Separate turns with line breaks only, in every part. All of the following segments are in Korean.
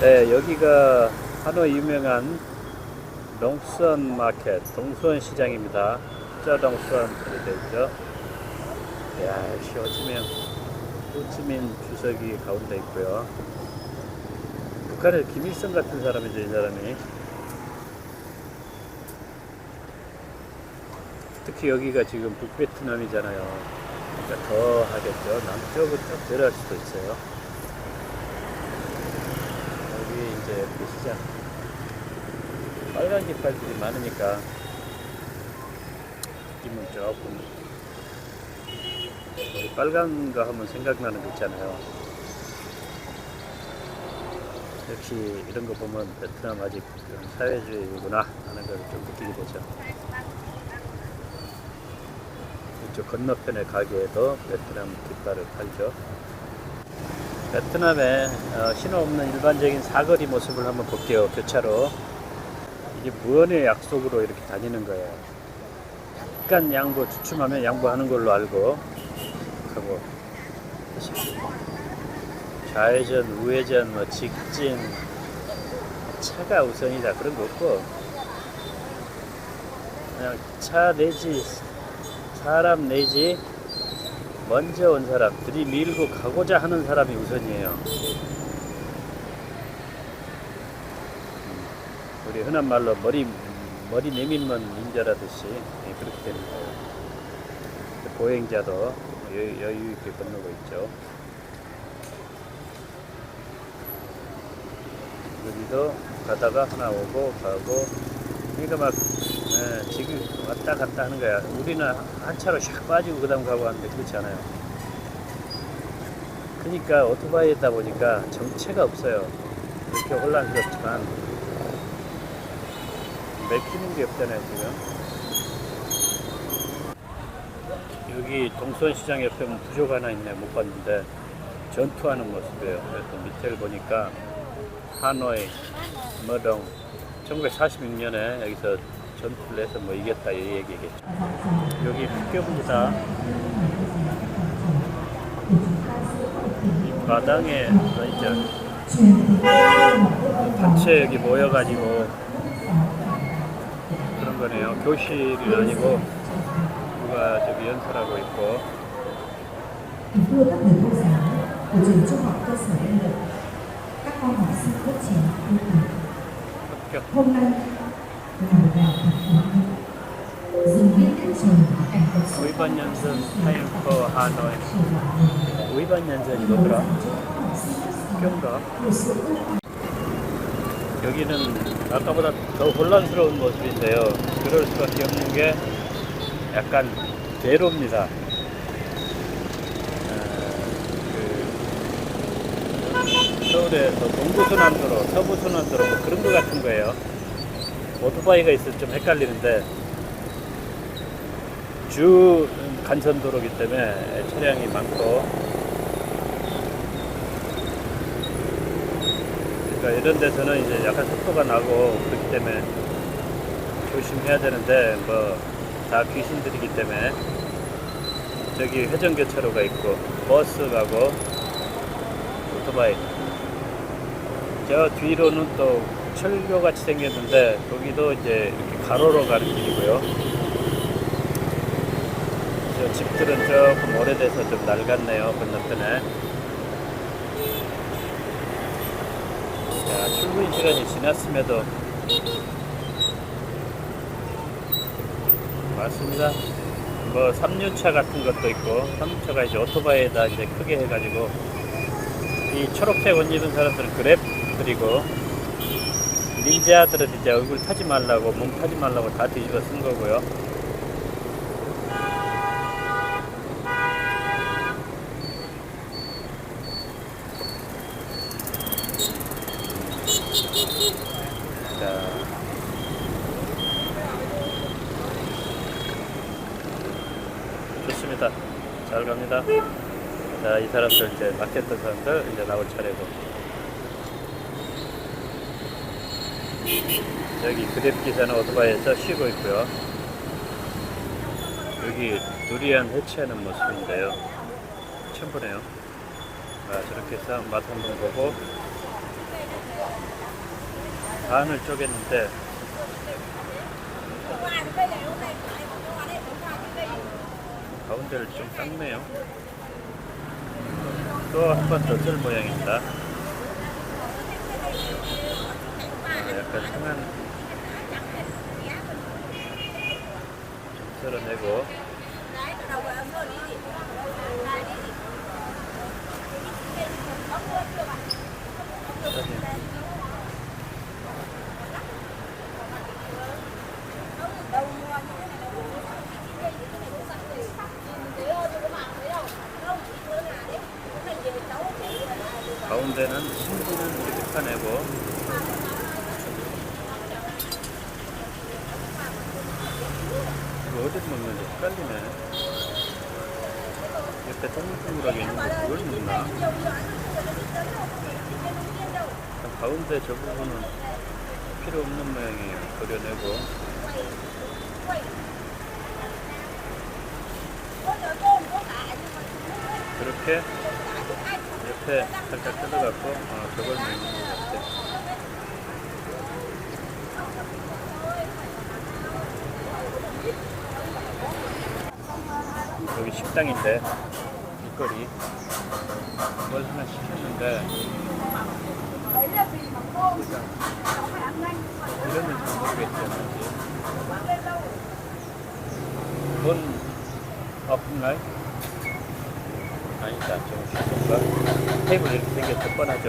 네, 여기가 하노이 유명한 농수원 마켓, 동수원 시장입니다. 저동수원 있죠. 야, 역시 호치민, 호치민 주석이 가운데 있고요. 북한의 김일성 같은 사람이죠, 이 사람이. 특히 여기가 지금 북베트남이잖아요. 그러니까 더 하겠죠. 좀 덜할 수도 있어요. 그 시장. 빨간 깃발들이 많으니까 느낌은 조금 빨간 거 하면 생각나는 거 있잖아요. 역시 이런 거 보면 베트남 아직 좀 사회주의구나 하는 걸 좀 느끼게 되죠. 이쪽 건너편의 가게에도 베트남 깃발을 팔죠. 베트남의 어, 신호 없는 일반적인 사거리 모습을 한번 볼게요. 교차로. 이게 무언의 약속으로 이렇게 다니는 거예요. 약간 양보 주춤하면 양보하는 걸로 알고 하고. 좌회전, 우회전, 뭐 직진, 차가 우선이다 그런 거 없고 그냥 차 내지 사람 내지 먼저 온 사람 들이밀고 가고자 하는 사람이 우선이에요. 우리 흔한 말로 머리 머리 내밀면 인자라듯이 예, 그렇게 되는 거예요. 보행자도 여, 여유 있게 건너고 있죠. 여기도 가다가 하나 오고 가고 그러니까 막 예, 지금 왔다 갔다 하는 거야. 우리는 한 차로 샥 빠지고 그 다음 가고 하는데 그렇지 않아요. 그러니까 오토바이에다 보니까 정체가 없어요. 이렇게 혼란스럽지만 맥히는 게 없잖아요 지금. 여기 동수원시장 옆에 보면 부조가 하나 있네 못 봤는데 전투하는 모습이에요. 그래서 밑에를 보니까 하노이, 머동 1946년에 여기서 전투를 해서 뭐 이겼다 이 얘기겠죠. 여기 학교입니다. 이 마당에 뭐 있죠. 단체 여기 모여가지고 그런 거네요. 교실이 아니고 누가 저기 연설하고 있고
các
연선
học
타임퍼 하노이
một sự ước ao
여기는 아까보다 더 혼란스러운 모습인데요. 그럴 수밖에 없는 게 약간 대로입니다. 어, 그 서울에서 동부순환도로, 서부순환도로 뭐 그런 것 같은 거예요. 오토바이가 있어서 좀 헷갈리는데 주 간선도로기 때문에 차량이 많고. 그러니까 이런 데서는 이제 약간 속도가 나고 그렇기 때문에 조심해야 되는데 뭐 다 귀신들이기 때문에 저기 회전교차로가 있고 버스 가고 오토바이. 저 뒤로는 또 철교 같이 생겼는데 거기도 이제 이렇게 가로로 가는 길이고요. 저 집들은 조금 오래돼서 좀 낡았네요 건너편에. 자, 출근 시간이 지났음에도 맞습니다. 뭐 3륜차 같은 것도 있고 3륜차가 이제 오토바이에다 이제 크게 해가지고 이 초록색 옷 입은 사람들은 그랩들이고 닌자들은 이제 얼굴 타지 말라고 몸 타지 말라고 다 뒤집어 쓴 거고요. 자, 좋습니다. 잘 갑니다. 자, 이 사람들 이제 막혔던 사람들 이제 나올 차례고. 여기 그랩 기사는 오토바이에서 쉬고 있고요. 여기 두리안 해체하는 모습인데요. 처음 보네요. 아, 저렇게 해서 맛 한번 보고 반을 쪼갰는데 가운데를 좀 깎네요. 또 한 번 더 썰 모양입니다. 아, 약간 좀 썰어내고. 가운데는 신기는 이렇게 파내고 어디 먹는지 헷갈리네. 옆에 동글동글하게 있는 거 그걸 먹나? 가운데 저 부분은 필요 없는 모양이에요. 그려내고. 그렇게 옆에 살짝 뜯어갖고 어, 저걸 먹는 것 같아 여기 식당인데 길거리 뭘 하나 시켰는데 이름은 잘 모르겠죠 뭔지 본 어픈가요? 아니다 좀 쉬운가? 테이블 이렇게 생겨서 뻔하죠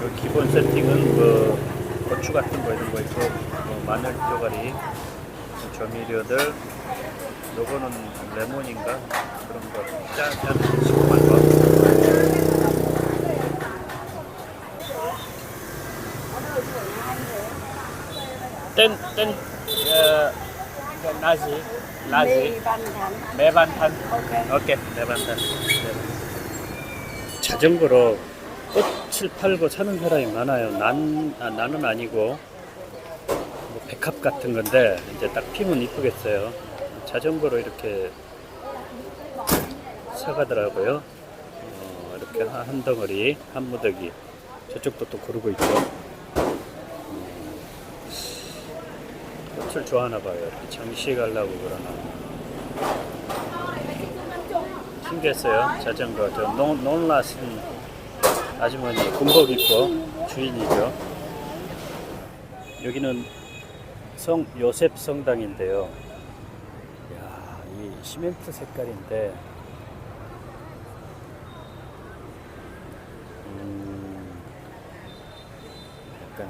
그 기본 세팅은 뭐 고추 같은 거 이런 거 있고 뭐 마늘 쪼가리 조미료들 요거는 레몬인가? 그런 거. 짠짠. 시큼한 거. 땐, 땐, 어, 이거 나시, 나시, 매반탄. 오케이, 매반탄. 자전거로 꽃을 팔고 사는 사람이 많아요. 난, 아, 나는 아니고, 뭐 백합 같은 건데, 이제 딱 피면 이쁘겠어요. 자전거로 이렇게 사가더라고요. 어, 이렇게 한, 한 덩어리, 한 무더기. 저쪽도 또 고르고 있고. 꽃을 좋아하나 봐요. 이렇게 장시에 가려고 그러나. 신기했어요. 자전거. 저 논, 논라슨 아주머니 군복 입고 주인이죠. 여기는 성 요셉 성당인데요. 이야, 이 시멘트 색깔인데, 음, 약간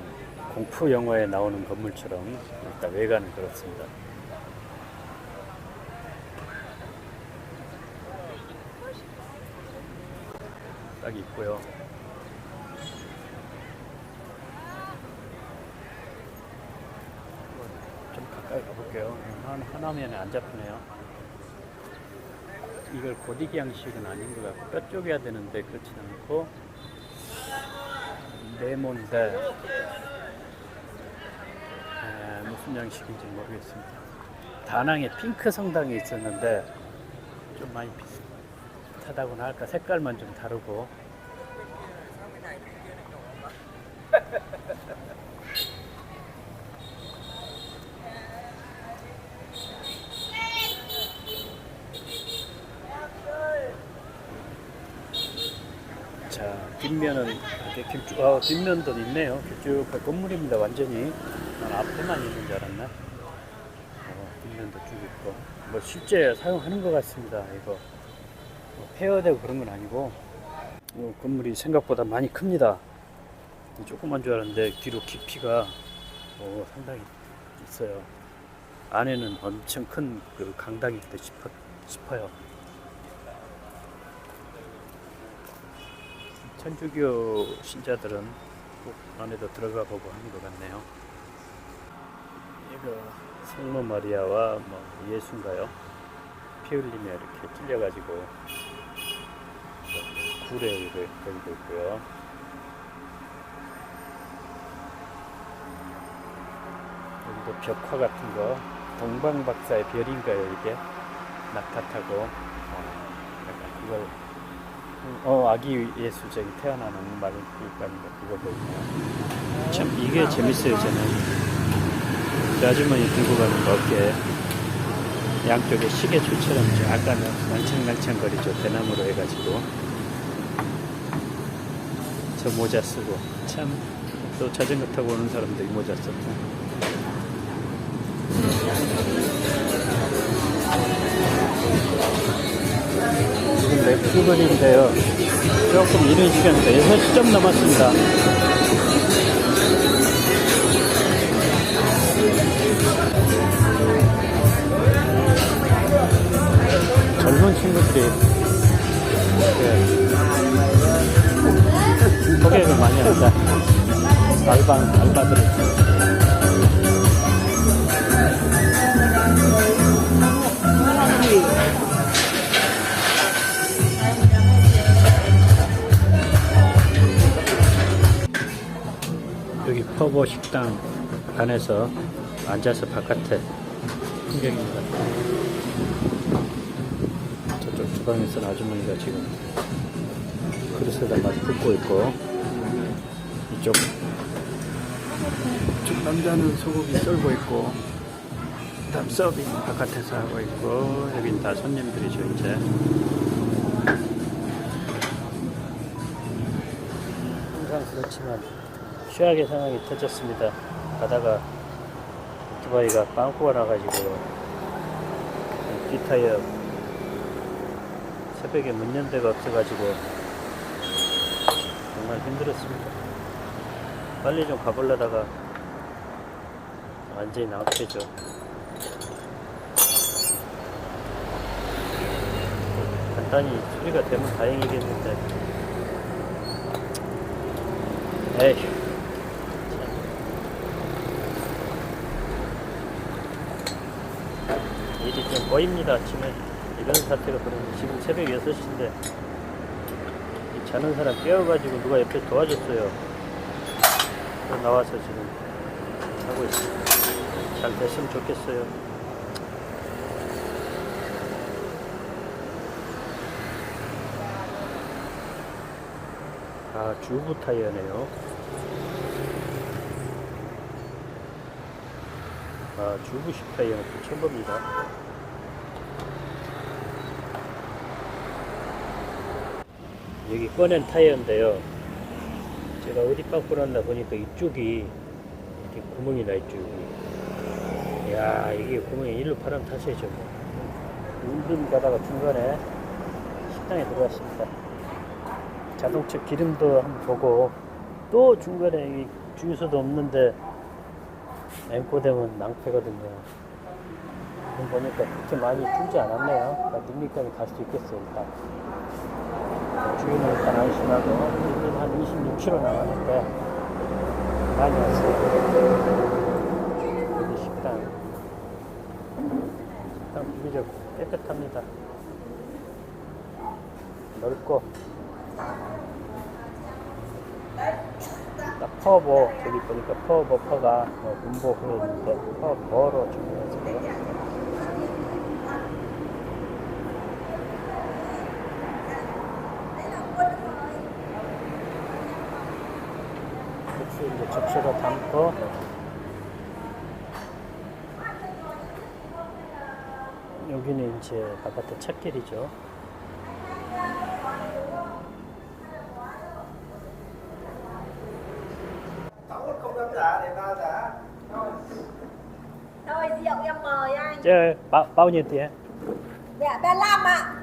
공포 영화에 나오는 건물처럼 일단 외관은 그렇습니다. 딱 있고요. 좀 가볼게요. 한, 하나면에 안 잡히네요. 이걸 고디기 양식은 아닌 것 같고 뼈 쪼개야 되는데 그렇진 않고 네모인데 에, 무슨 양식인지 모르겠습니다. 다낭에 핑크 성당이 있었는데 좀 많이 비슷하다고나 할까 색깔만 좀 다르고 자 뒷면은 이렇게 길쭉 아, 뒷면도 있네요. 길쭉한 건물입니다 완전히. 난 앞에만 있는 줄 알았나? 어, 뒷면도 쭉 있고. 뭐 실제 사용하는 것 같습니다 이거. 뭐 폐허되고 그런 건 아니고. 어, 건물이 생각보다 많이 큽니다. 조그만 줄 알았는데 뒤로 깊이가 어, 상당히 있어요. 안에는 엄청 큰 그 강당이 있다 싶어, 싶어요 천주교 신자들은 꼭 안에도 들어가 보고 하는 것 같네요. 이거 성모 마리아와 뭐 예수인가요? 피 흘리며 이렇게 찔려가지고 뭐 굴에 이거 걸리고 있고요. 여기도 벽화 같은 거 동방박사의 별인가요 이게 낙타 타고 어, 약간 그걸 어 아기 예수적이 태어나는 말일까인데 그거 보이네요. 참 이게 재밌어요 저는. 저 아주머니 들고 가는 거 어깨 양쪽에 시계 줄처럼 약간 낭창낭창거리죠 대나무로 해가지고 저 모자 쓰고 참 또 자전거 타고 오는 사람도 이 모자 썼고 맥주거리인데요 조금 이른 시간인데 6시 좀 넘었습니다 젊은 친구들이 네. 고객을 많이 한다. 알바, 알바들이. 퍼버 식당 안에서 앉아서 바깥에 풍경입니다. 저쪽 주방에서는 아주머니가 지금 그릇에다 막 붓고 있고 이쪽 이쪽 남자는 소고기 썰고 있고 다음 서빙 바깥에서 하고 있고 여긴 다 손님들이죠 이제 항상 그렇지만 최악의 상황이 터졌습니다 가다가 오토바이가 빵꾸가 나가지고 뒷타이어 새벽에 문연 데가 없어가지고 정말 힘들었습니다. 빨리 좀 가보려다가 완전히 낭패죠. 간단히 수리가 되면 다행이겠는데. 에이. 일이 좀 꼬입니다. 아침에 이런 사태가 벌어지면 지금 새벽 6시인데 이 자는 사람 깨워가지고 누가 옆에 도와줬어요. 나와서 지금 하고 있어요 잘 됐으면 좋겠어요. 아 주부 타이어네요 아 주부식 타이어는 또 처음 봅니다 여기 꺼낸 타이어인데요. 제가 어디 빵꾸 났나 보니까 이쪽이 이렇게 구멍이 나. 여기. 이야 이게 구멍이 일로 바람 타셔야죠. 운전 가다가 중간에 식당에 들어왔습니다. 자동차 기름도 한번 보고 또 중간에 이 주유소도 없는데 되면 낭패거든요. 지금 보니까 그렇게 많이 줄지 않았네요. 그러니까 닉니까지 갈 수 있겠어요 일단. 주인은 일단 안심하고 이제 한 26km 남았는데 많이 왔어요. 여기 식당 식당 비교적 깨끗합니다. 넓고 딱 퍼버 저기 보니까 퍼버 퍼가 뭐 문보 후에 있는데 퍼버로 준비했어요. 이제 접시로 담고 여기는 이제 바깥에 찻길이죠. 저 바, bao nhiêu tiền?
Dạ 35 ạ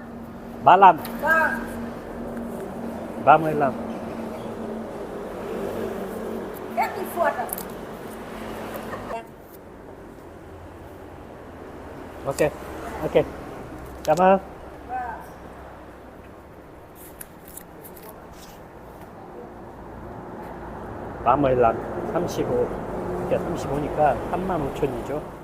35,
Vâng
35.
Ép đi phượt ạ
Ok, ok. Cảm ơn.
Vâng
밤을 난 35, 그러니까 35니까 3만 5천이죠.